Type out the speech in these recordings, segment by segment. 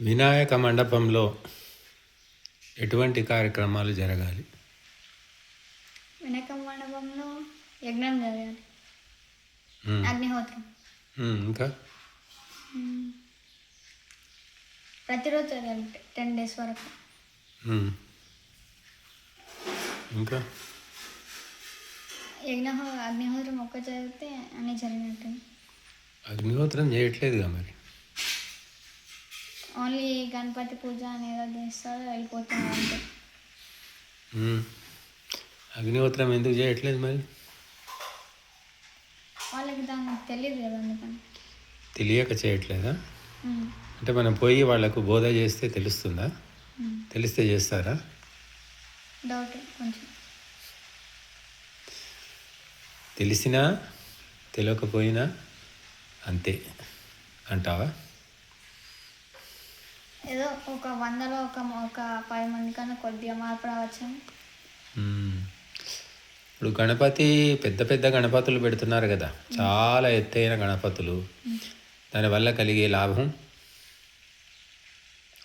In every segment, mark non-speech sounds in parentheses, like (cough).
వినాయక మండపంలో ఎటువంటి కార్యక్రమాలు జరగాలి? వినాయక మండపంలో యజ్ఞం జరగాలి. అగ్నిహోత్రం. ఇంకా? ప్రతిరోజు జరగాలి టెన్ డేస్ వరకు. ఇంకా? యజ్ఞ అగ్నిహోత్రం ఒక్క జరిగితే అన్నీ జరిగినట్టు అగ్నిహోత్రం చేయట్లేదుగా మరి? ఓన్లీ గణపతి పూజ అనేది చేస్తారు వెళ్ళిపోతున్నారు అంతే. అగ్నిహోత్రం ఎందుకు చేయట్లేదు మరి? వాళ్ళకి దానికి తెలియదు కదా అందుకని. తెలియక చేయట్లేదా. అంటే మనం పోయి వాళ్ళకు బోధ చేస్తే తెలుస్తుందా. తెలిస్తే చేస్తారా? డౌట్ కొంచెం. తెలిసినా తెలియకపోయినా అంతే. అంటావా? ఏదో ఒక వందలో ఒక ఒక పది మంది కన్నా కొద్దిగా మార్పు రావచ్చు. ఇప్పుడు గణపతి పెద్ద పెద్ద గణపతులు పెడుతున్నారు కదా. చాలా ఎత్తైన గణపతులు. దానివల్ల కలిగే లాభం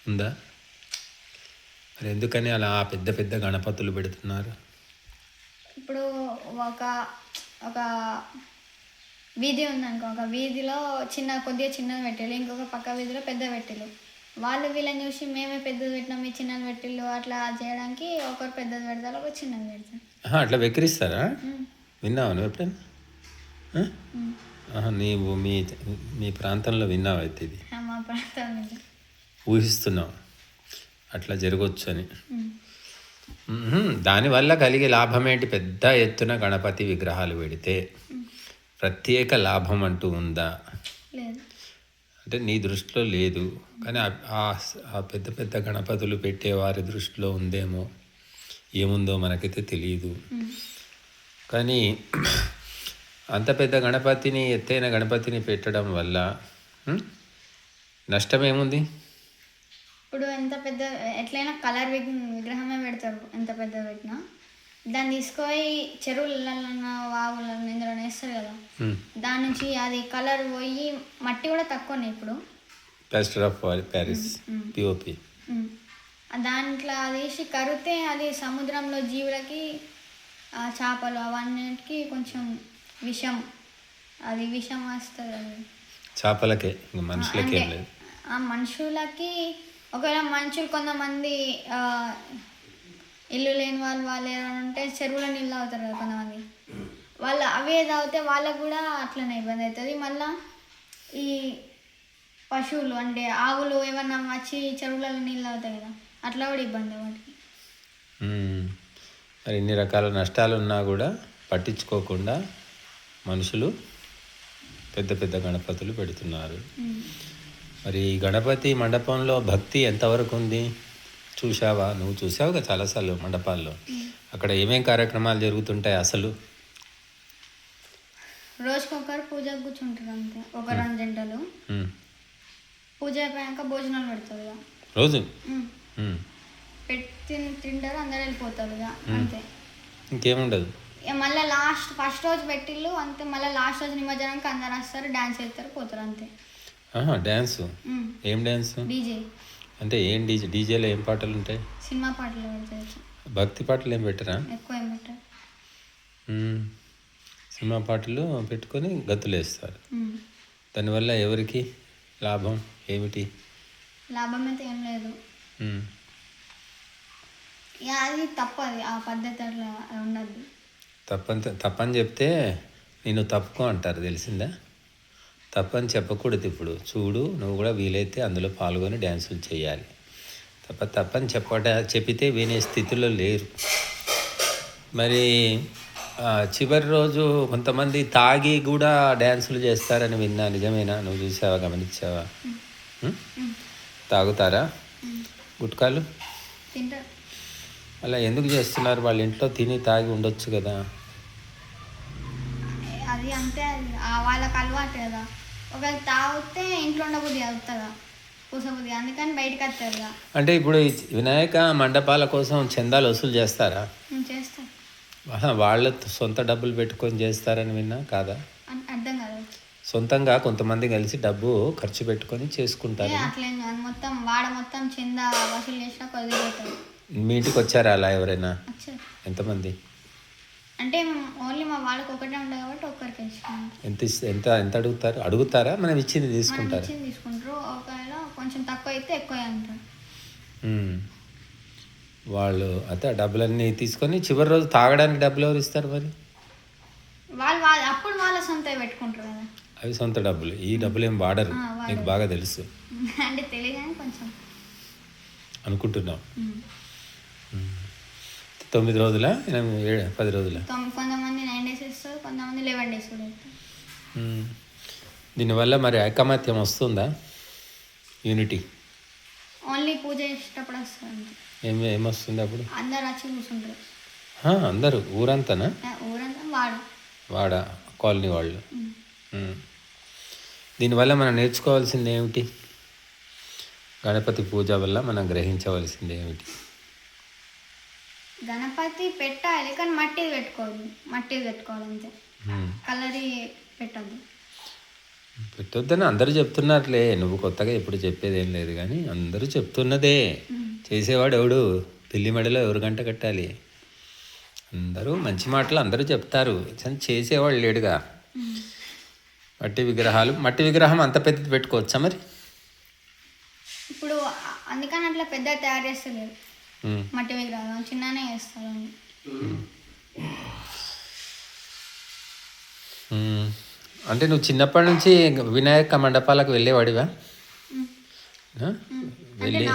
ఉందా? మరి ఎందుకని అలా పెద్ద పెద్ద గణపతులు పెడుతున్నారు? ఇప్పుడు ఒక ఒక వీధి ఉందనుకో ఒక వీధిలో చిన్న కొద్దిగా చిన్నది పెట్టారు ఇంకొక పక్క వీధిలో పెద్ద పెట్టిల్లు వాళ్ళు వీళ్ళని చూసి మేమే పెద్దది పెట్టినాం మీ చిన్నది పెట్టిల్లు అట్లా చేయడానికి ఒకరు పెద్దది పెడతారు ఒకరు చిన్నది పెడతారు. అట్లా వెక్కిరిస్తారా? విన్నావా నువ్వు ఎప్పుడైనా? నీవు మీ మీ ప్రాంతంలో విన్నావు అయితే ఇది? మా ప్రాంతం నుంచి ఊహిస్తున్నావు. అట్లా జరగవచ్చు అని. దానివల్ల కలిగే లాభం ఏంటి? పెద్ద ఎత్తున గణపతి విగ్రహాలు పెడితే ప్రత్యేక లాభం అంటూ ఉందా? అంటే నీ దృష్టిలో లేదు కానీ ఆ- ఆ- పెద్ద పెద్ద గణపతులు పెట్టే వారి దృష్టిలో ఉందేమో ఏముందో మనకైతే తెలియదు కానీ అంత పెద్ద గణపతిని ఎత్తైన గణపతిని పెట్టడం వల్ల నష్టం ఏముంది ఇప్పుడు ఎంత పెద్ద ఎట్లయినా కలర్ విగ్రహమే పెడతారు ఎంత పెద్ద పెట్టినా. దాన్ని తీసుకొని చెరువులలో వాగులలో ఇందులో వేస్తారు కదా. దాని నుంచి అది కలర్ పోయి మట్టి కూడా తక్కువనే ఇప్పుడు ప్లాస్టర్ ఆఫ్ ప్యారిస్ మ్మ్. పిఓపి ఉమ్. ఆ దాంట్లో అది వేసి కరిగితే అది సముద్రంలో జీవులకి ఆ చేపలు అవన్నిటికి కొంచెం విషం అది విషం వస్తుంది చేపలకే మనుషులకే అంటే లేదు ఆ మనుషులకి ఒకవేళ మనుషులు కొంతమంది ఇల్లు లేని వాళ్ళు వాళ్ళు ఉంటే చెరువులో నీళ్ళు తాగుతారు కదా కొంతమంది. వాళ్ళు అవే తాగితే వాళ్ళకు కూడా అట్లనే ఇబ్బంది అవుతుంది మళ్ళా ఈ పశువులు అంటే ఆవులు ఏమన్నా వచ్చి చెరువులలో నీళ్ళు తాగుతాయి కదా అట్లా కూడా ఇబ్బంది వాటికి. మరి ఇన్ని రకాల నష్టాలు ఉన్నా కూడా పట్టించుకోకుండా మనుషులు పెద్ద పెద్ద గణపతులు పెడుతున్నారు. మరి గణపతి మండపంలో భక్తి ఎంతవరకు ఉంది? చూసావా నువ్వు చూసావుగా చాలాసార్లు మండపాల్లో. అక్కడ ఏమేం కార్యక్రమాలు జరుగుతుంటాయి అసలు? రోజుకొకరు పూజకు కూర్చుంటారు అంతే. ఒక రెండు. పూజ అయిపోయాక భోజనాలు పెడతారు ఇక. రోజు. పెట్టి తింటారు అందరు వెళ్ళిపోతారు ఇక. అంతే. ఇంకేముండదు? ఇక మళ్ళీ లాస్ట్ ఫస్ట్ రోజు పెట్టిల్లు అంతే. మళ్ళీ లాస్ట్ రోజు నిమజ్జనానికి అందరు వస్తారు డాన్స్ చేస్తారు పోతారు అంతే. ఆహా డ్యాన్సు ఏం డ్యాన్సు డీజే. అంటే ఏం డీజే డీజేలో ఏం పాటలు ఉంటాయి? సినిమా పాటలు భక్తి పాటలు ఏం పెట్టరా? ఎక్కువ ఏం పెట్టారు. సినిమా పాటలు పెట్టుకొని గతులేస్తారు దానివల్ల ఎవరికి లాభం? ఏమిటి? లాభం అయితే ఏం లేదు. అది తప్పది ఆ పద్ధతి అట్లా ఉండద్దు. తప్పని తప్పని చెప్తే నేను తప్పుకో అంటారు. తెలిసిందా? తప్పని చెప్పకూడదు ఇప్పుడు. చూడు నువ్వు కూడా వీలైతే అందులో పాల్గొని డ్యాన్సులు చేయాలి. తప్ప తప్పని చెప్పట చెప్పితే వినే స్థితిలో లేరు. మరి చివరి రోజు కొంతమంది తాగి కూడా డ్యాన్సులు చేస్తారని విన్నా. నిజమేనా? నువ్వు చూసావా? గమనించావా? తాగుతారా? గుట్కాలు? అలా ఎందుకు చేస్తున్నారు? వాళ్ళ ఇంట్లో తిని తాగి ఉండొచ్చు కదా. అది అంతే. వాళ్ళకి అలవాటు కదా. ఒకవేళ తాగితే ఇంట్లో ఉండబుద్ధి అవుతుందా? కూసబుద్ధి అందుకని బయటకు వస్తారు అంటే ఇప్పుడు ఈ వినాయక మండపాల కోసం చందాలు వసూలు చేస్తారా? నేను చేస్తాను ఆహా, వాళ్ళ సొంత డబ్బులు పెట్టుకొని చేస్తారని విన్నా కాదా? అర్థం కాదు. సొంతంగా కొంతమంది కలిసి డబ్బు ఖర్చు పెట్టుకొని చేసుకుంటారు. అట్లేం కాదు. మొత్తం వాడ మొత్తం చింద వసూలు చేసినా కొద్దిగా అవుతుంది. మీ ఇంటికి వచ్చారా అలా ఎవరైనా? అచ్చా ఎంతమంది? అంటే ఓన్లీ మా వాళ్ళకి ఒకటే ఉంటుంది కాబట్టి ఒక్కరికి ఎంత ఇస్- ఎంత ఎంత అడుగుతారు? అడుగుతారా? మనం ఇచ్చింది తీసుకుంటారు? ఇచ్చింది తీసుకుంటారు. ఒకవేళ కొంచెం తక్కువ అయితే ఎక్కువ అంటారు. వాళ్ళు అయితే ఆ డబ్బులన్నీ తీసుకొని చివరి రోజు తాగడానికి డబ్బులు ఎవరు ఇస్తారు మరి? వాళ్ళు వాళ్ళ అప్పుడు వాళ్ళ సొంత పెట్టుకుంటారు కదా. అవి సొంత డబ్బులు. ఈ డబ్బులు ఏం వాడరు. ఆ, వాడరు. నీకు బాగా తెలుసు. (laughs) అంటే తెలియదు కానీ కొంచెం. అనుకుంటున్నాం. ఉమ్. తొమ్మిది రోజుల? ఏడు పది రోజుల? తొమ్- కొంతమంది నైన్ డేస్ ఇస్తారు కొంతమంది లెవెన్ డేస్ కూడా. దీనివల్ల మరి ఐకమత్యం వస్తుందా? యూనిటీ ఓన్లీ పూజ చేసేటప్పుడు వస్తారు అంతే ఏమి ఏమొస్తుంది అప్పుడు? అందరు వచ్చి కూర్చుంటారు. అందరూ? ఊరంతానా? ఊరంతా వాడు. వాడ? కాలనీ వాళ్ళు. దీనివల్ల మనం నేర్చుకోవాల్సింది ఏమిటి? గణపతి పూజ వల్ల మనం గ్రహించవలసింది ఏమిటి? గణపతి పెట్టాలి కానీ మట్టిది పెట్టుకోవద్దు మట్టిది పెట్టుకోవాలి అంతే. కలరీ పెట్టద్దు. పెట్టొద్దని అందరూ చెప్తున్నారులే నువ్వు కొత్తగా ఎప్పుడు చెప్పేది ఏం లేదు కానీ అందరూ చెప్తున్నదే. చేసేవాడు ఎవడు? పెళ్ళి మెడలో ఎవరు గంట కట్టాలి? అందరూ మంచి మాటలు అందరూ చెప్తారు. కానీ చేసేవాడు లేడుగా. మట్టి విగ్రహాలు మట్టి విగ్రహం అంత పెద్దది పెట్టుకోవచ్చా మరి? ఇప్పుడు అందుకని అట్లా పెద్ద తయారు చేస్తలేరు. ఉమ్. మట్టి విగ్రహాలు చిన్ననే చేస్తారు. అంటే నువ్వు చిన్నప్పటి నుంచి వినాయక మండపాలకు వెళ్ళేవాడివా? వెళ్ళి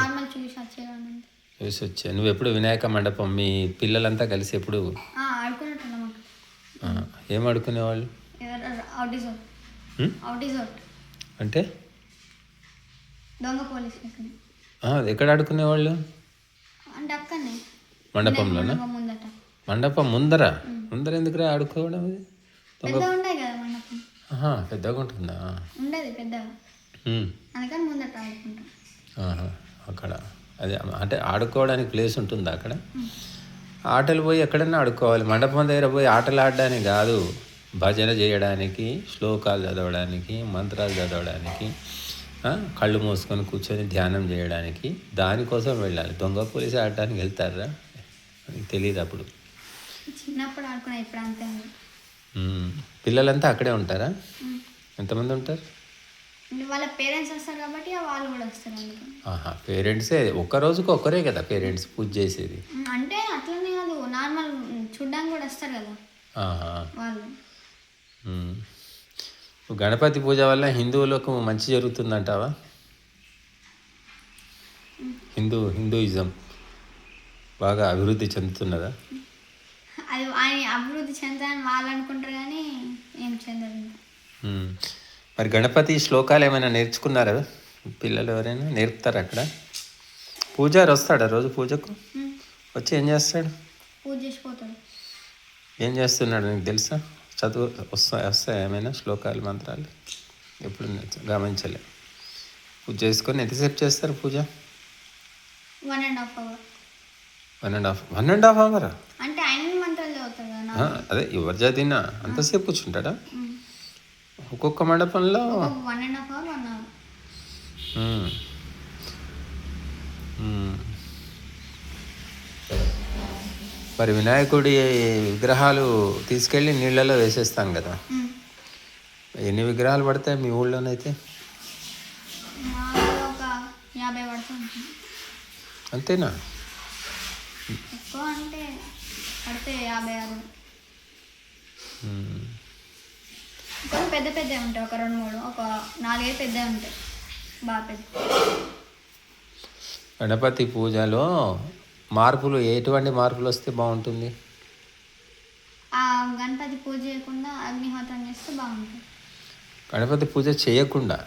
చూసి వచ్చా. నువ్వు ఎప్పుడు వినాయక మండపం? మీ పిల్లలంతా కలిసి ఎప్పుడు? ఏం ఆడుకునేవాళ్ళు? అంటే? ఎక్కడ ఆడుకునేవాళ్ళు? అంటే మండపంలోనా? మండపం ముందట. మండపం ముందర? ముందర ఎందుకురా ఆడుకోవడం అది పెద్ద ఉంటాయి కదా మండపం. ఆహా, పెద్దగా ఉంటుందా? ఉండేది పెద్దగా. ఉమ్. అందుకని ముందట ఆడుకుంటాం. ఆహా, అక్కడ. అదే అంటే ఆడుకోవడానికి ప్లేస్ ఉంటుందా అక్కడ? ఆటలు పోయి ఎక్కడైనా ఆడుకోవాలి. మండపం దగ్గర పోయి ఆటలు ఆడడానికి కాదు. భజన చేయడానికి శ్లోకాలు చదవడానికి మంత్రాలు చదవడానికి కళ్ళు మూసుకొని కూర్చొని ధ్యానం చేయడానికి దానికోసం వెళ్ళాలి. దొంగ పోలీసు ఆడడానికి వెళ్తారా? తెలియదు అప్పుడు. పిల్లలంతా అక్కడే ఉంటారా. ఎంతమంది ఉంటారు? వాళ్ళ పేరెంట్స్ వస్తారు కాబట్టి వాళ్ళు కూడా వస్తారు ఆహా పేరెంట్సే. ఒక్క రోజుకి ఒక్కరే కదా పేరెంట్స్ పూజ చేసేది? అంటే అట్లనే కాదు నార్మల్ చూడ్డానికి కూడా వస్తారు కదా వాళ్ళు. గణపతి పూజ వల్ల హిందువులకు మంచి జరుగుతుందంటావా? హిందూ హిందూయిజం బాగా అభివృద్ధి చెందుతున్నదా? అది ఆయన అభివృద్ధి చెందాలని వాళ్ళు అనుకుంటారు కానీ ఏం. మరి గణపతి శ్లోకాలు ఏమైనా నేర్చుకున్నారా? పిల్లలు ఎవరైనా నేర్పుతారా అక్కడ? పూజారి వస్తాడా రోజు పూజకు? వచ్చి ఏం చేస్తాడు? పూజ చేసిపోతాడు ఏం చేస్తున్నాడు నీకు తెలుసా? చదువు వస్తా వస్తాయి ఏమైనా శ్లోకాలు మంత్రాలు. ఎప్పుడు గమనించలే. పూజ చేసుకొని ఎంతసేపు చేస్తారు పూజ? One and half hour one and half one and half hour అంటే ఆయన మంత్రాలు అదే ఎవరు చదివినా అంతసేపు కూర్చుంటాడా. ఒక్కొక్క మండపంలో one and half hour one hour ఉమ్. ఉమ్. మరి వినాయకుడి విగ్రహాలు తీసుకెళ్ళి నీళ్ళలో వేసేస్తాం కదా. ఎన్ని విగ్రహాలు పడతాయి మీ ఊళ్ళోనైతే? అంతేనా? పెద్ద పెద్దవి ఉంటాయి ఒక రెండు మూడు ఒక నాలుగైదు పెద్దవి ఉంటాయి. బాగా పెద్ద. గణపతి పూజలో మార్పులు ఎటువంటి మార్పులు వస్తే బాగుంటుంది? ఆ గణపతి పూజ చేయకుండా అగ్నిహోత్రం చేస్తే బాగుంటుంది. గణపతి పూజ చేయకుండా?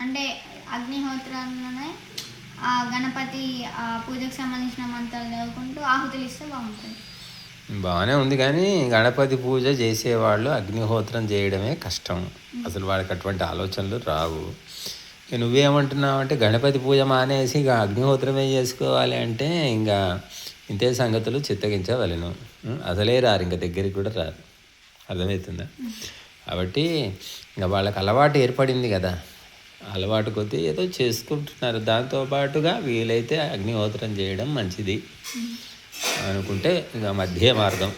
అంటే అగ్నిహోత్రాల్లోనే ఆ గణపతి ఆ పూజకు సంబంధించిన మంత్రాలు చదువుకుంటూ ఆహుతులు ఇస్తే బాగుంటుంది. బాగానే ఉంది కానీ గణపతి పూజ చేసేవాళ్ళు అగ్నిహోత్రం చేయడమే కష్టం. అసలు వాళ్ళకి అటువంటి ఆలోచనలు రావు. ఇక నువ్వేమంటున్నావు అంటే గణపతి పూజ మానేసి ఇక అగ్నిహోత్రమే చేసుకోవాలి అంటే ఇంకా ఇంతే సంగతులు చిత్తగించవలను. అసలే రారు ఇంకా దగ్గరికి కూడా రారు. అర్థమవుతుందా? కాబట్టి ఇంకా వాళ్ళకి అలవాటు ఏర్పడింది కదా. అలవాటు కొద్దీ ఏదో చేసుకుంటున్నారు. దాంతో పాటుగా వీలైతే అగ్నిహోత్రం చేయడం మంచిది. అనుకుంటే ఇంకా మధ్య మార్గం